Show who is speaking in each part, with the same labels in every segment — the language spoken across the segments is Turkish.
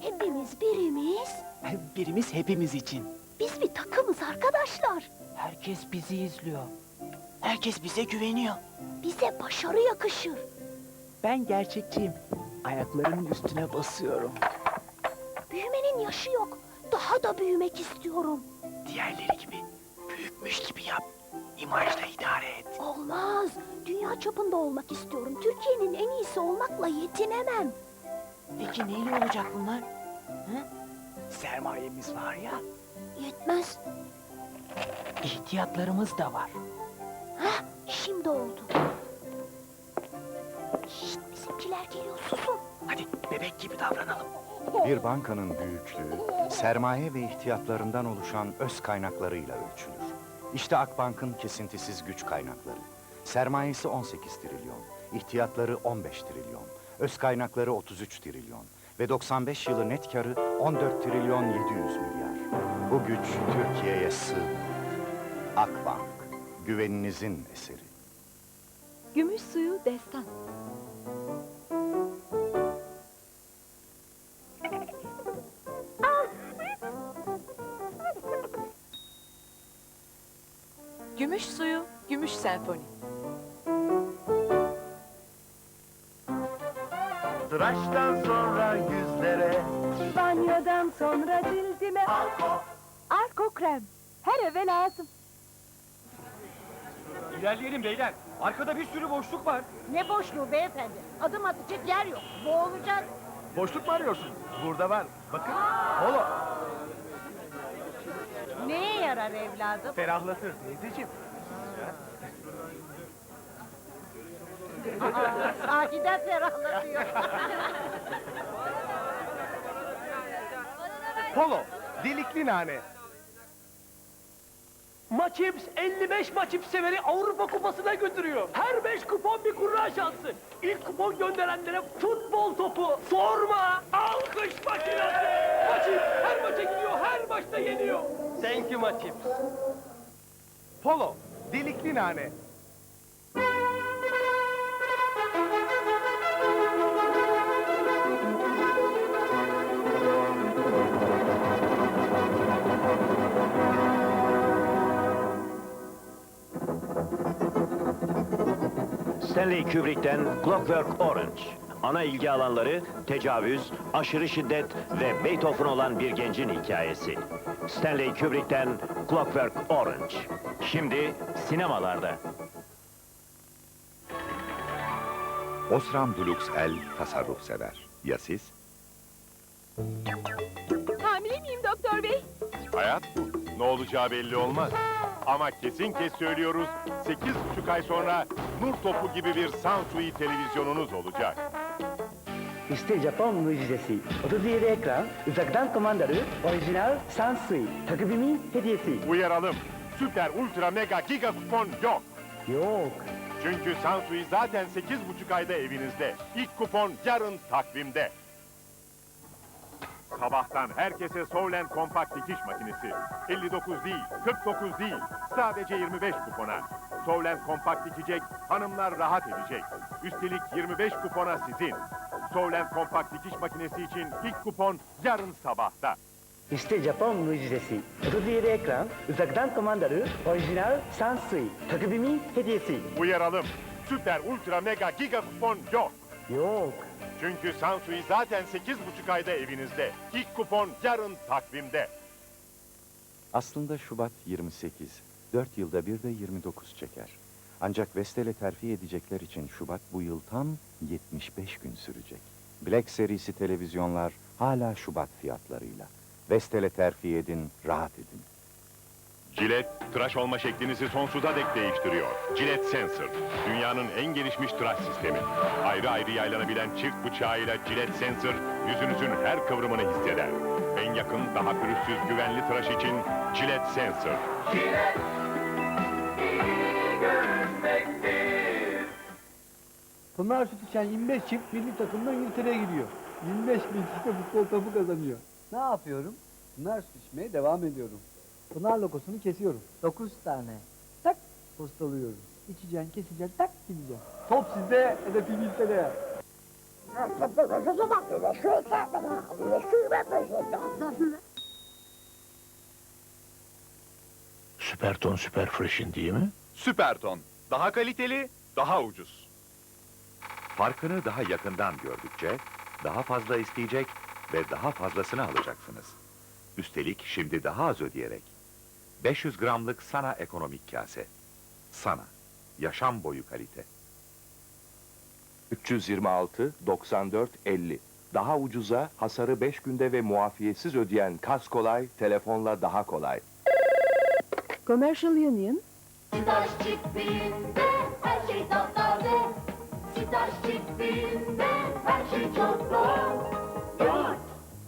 Speaker 1: Hepimiz birimiz.
Speaker 2: Birimiz hepimiz için.
Speaker 1: Biz bir takımız arkadaşlar.
Speaker 2: Herkes bizi izliyor. Herkes bize güveniyor.
Speaker 1: Bize başarı yakışır.
Speaker 2: Ben gerçekçiyim. Ayaklarımın üstüne basıyorum.
Speaker 1: Büyümenin yaşı yok. Daha da büyümek istiyorum.
Speaker 2: Diğerleri gibi büyükmüş gibi yap. İmajla idare et.
Speaker 1: Olmaz. Dünya çapında olmak istiyorum. Türkiye'nin en iyisi olmakla yetinemem.
Speaker 2: Peki neyle olacak bunlar? Hı? Sermayemiz var ya,
Speaker 1: Yetmez.
Speaker 2: ihtiyatlarımız da var.
Speaker 1: Hah, şimdi oldu. Şşt, bizimkiler geliyor susun.
Speaker 2: Hadi bebek gibi davranalım.
Speaker 3: Bir bankanın büyüklüğü, sermaye ve ihtiyatlarından oluşan öz kaynaklarıyla ölçülür. İşte Akbank'ın kesintisiz güç kaynakları. Sermayesi 18 trilyon, ihtiyatları 15 trilyon, öz kaynakları 33 trilyon ve 95 yılı net karı 14 trilyon 700 milyar. Bu güç Türkiye'ye sığmıyor. Akbank, güveninizin eseri.
Speaker 4: Gümüş suyu destan. Gümüş suyu, gümüş senfoni.
Speaker 5: Tıraştan sonra yüzlere
Speaker 4: Banyodan sonra cildime
Speaker 5: Alko
Speaker 4: Arko krem. Her eve lazım.
Speaker 6: İlerleyelim beyler. Arkada bir sürü boşluk var.
Speaker 7: Ne boşluğu beyefendi? Adım atacak yer yok. Boğulacağız.
Speaker 5: Boşluk mu arıyorsun? Burada var. Bakın. Polo.
Speaker 7: Yarar evladım?
Speaker 5: Ferahlatır teyzeciğim.
Speaker 7: Sahiden ferahlatıyor.
Speaker 5: Polo. Delikli nane.
Speaker 6: Maçips 55 Maçips severi Avrupa Kupası'na götürüyor. Her 5 kupon bir kurra şansı. İlk kupon gönderenlere futbol topu, forma, alkış makinesi. Maçips her maça gidiyor, her maçta yeniyor. Thank you Maçips.
Speaker 5: Polo. Delikli nane.
Speaker 8: Stanley Kubrick'ten Clockwork Orange. Ana ilgi alanları tecavüz, aşırı şiddet ve Beethoven olan bir gencin hikayesi. Stanley Kubrick'ten Clockwork Orange. Şimdi sinemalarda.
Speaker 3: Osram Dulux El tasarruf sever. Ya siz?
Speaker 4: Hamile miyim doktor bey?
Speaker 9: Hayat bu. Ne olacağı belli olmaz. Ama kesin kes söylüyoruz, sekiz buçuk ay sonra nur topu gibi bir Sansui televizyonunuz olacak.
Speaker 10: İşte Japon mucizesi. 37 ekran, uzaktan kumandalı, orijinal Sansui, takvimi hediyesi.
Speaker 9: Uyaralım, süper ultra mega giga kupon yok.
Speaker 10: Yok.
Speaker 9: Çünkü Sansui zaten sekiz buçuk ayda evinizde. İlk kupon yarın takvimde. Sabahtan herkese Solen kompakt dikiş makinesi. 59 değil, 49 değil, sadece 25 kupona. Solen kompakt dikecek, hanımlar rahat edecek. Üstelik 25 kupona sizin. Solen kompakt dikiş makinesi için ilk kupon yarın sabahta.
Speaker 10: İşte Japon mucizesi. 37 ekran, uzaktan kumandalı, orijinal Sansui, takvimi hediyesi.
Speaker 9: Uyaralım, süper ultra mega giga kupon yok.
Speaker 10: Yok.
Speaker 9: Çünkü Sansui zaten sekiz buçuk ayda evinizde. İlk kupon yarın takvimde.
Speaker 3: Aslında Şubat 28, 4 yılda bir de 29 çeker. Ancak Vestel'e terfi edecekler için Şubat bu yıl tam 75 gün sürecek. Black serisi televizyonlar hala Şubat fiyatlarıyla. Vestel'e terfi edin, rahat edin.
Speaker 9: Cilet, tıraş olma şeklinizi sonsuza dek değiştiriyor. Cilet Sensor, dünyanın en gelişmiş tıraş sistemi. Ayrı ayrı yaylanabilen çift bıçağıyla Cilet Sensor, yüzünüzün her kıvrımını hisseder. En yakın, daha pürüzsüz, güvenli tıraş için Cilet Sensor.
Speaker 6: Pınar süt içen 25 çift milli takımda İngiltere'ye gidiyor. 25 bin çifte futbol topu kazanıyor. Ne yapıyorum? Pınar süt içmeye devam ediyorum. Pınar logosunu kesiyorum. 9 tane. Tak. postalıyoruz. İçeceksin, keseceksin, tak gideceksin. Top sizde, hedefi bizde.
Speaker 5: Süperton Süper Fresh'in değil mi?
Speaker 9: Süperton. Daha kaliteli, daha ucuz. Farkını daha yakından gördükçe daha fazla isteyecek ve daha fazlasını alacaksınız. Üstelik şimdi daha az ödeyerek. 500 gramlık Sana ekonomik kase. Sana. Yaşam boyu kalite.
Speaker 11: 326 94 50. Daha ucuza, hasarı 5 günde ve muafiyetsiz ödeyen Kas Kolay, telefonla daha kolay.
Speaker 4: Commercial Union.
Speaker 1: Sitaş çiftliğinde her şey tatlı. Sitaş çiftliğinde her şey çok bol. Yoğurt,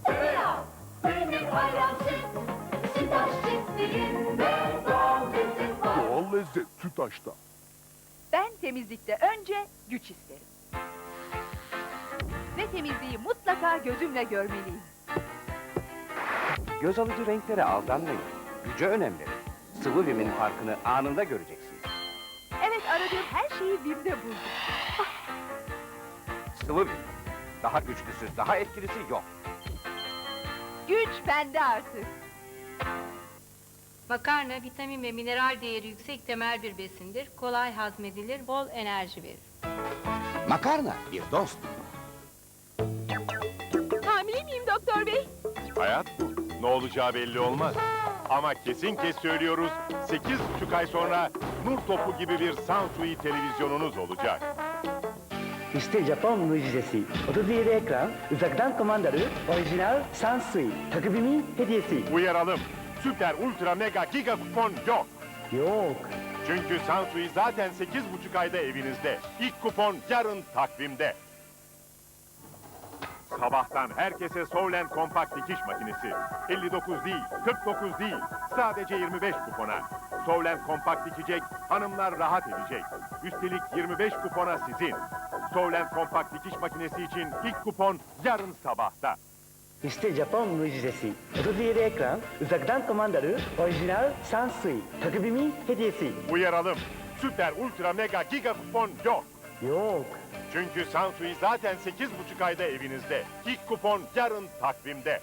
Speaker 1: tereyağı, peynir, ayran, süt. Çiftliğinde doğal lezzet var.
Speaker 5: Doğal lezzet Sütaş'ta.
Speaker 4: Ben temizlikte önce güç isterim. Ve temizliği mutlaka gözümle görmeliyim.
Speaker 10: Göz alıcı renklere aldanmayın. Gücü önemli. Sıvı Vim'in farkını anında göreceksiniz.
Speaker 4: Evet aradığım her şeyi Vim'de buldum.
Speaker 10: Sıvı. Daha güçlüsü, daha etkilisi yok.
Speaker 4: Güç bende artık.
Speaker 12: Makarna vitamin ve mineral değeri yüksek temel bir besindir. Kolay hazmedilir, bol enerji verir.
Speaker 10: Makarna bir dost.
Speaker 4: Hamile miyim doktor bey?
Speaker 9: Hayat bu. Ne olacağı belli olmaz. Ama kesin kes söylüyoruz, 8,5 ay sonra nur topu gibi bir Sansui televizyonunuz olacak.
Speaker 10: İşte Japon mucizesi. 37 ekran, uzaktan kumandalı, orijinal Sansui, takvimi hediyesi.
Speaker 9: Uyaralım, süper ultra mega giga kupon yok.
Speaker 10: Yok.
Speaker 9: Çünkü Sansui zaten 8,5 ayda evinizde. İlk kupon yarın takvimde. Sabahtan herkese Solen kompakt dikiş makinesi. 59 değil, 49 değil, sadece 25 kupona. Solen kompakt dikecek, hanımlar rahat edecek. Üstelik 25 kupona sizin. Solen kompakt dikiş makinesi için ilk kupon yarın sabahta.
Speaker 10: İşte Japon mucizesi. 37 ekran, uzaktan kumandalı, orijinal Sansui, takvimi hediyesi.
Speaker 9: Uyaralım, süper ultra mega giga kupon yok.
Speaker 10: Yok.
Speaker 9: Çünkü Sansui zaten 8,5 ayda evinizde. İlk kupon yarın takvimde.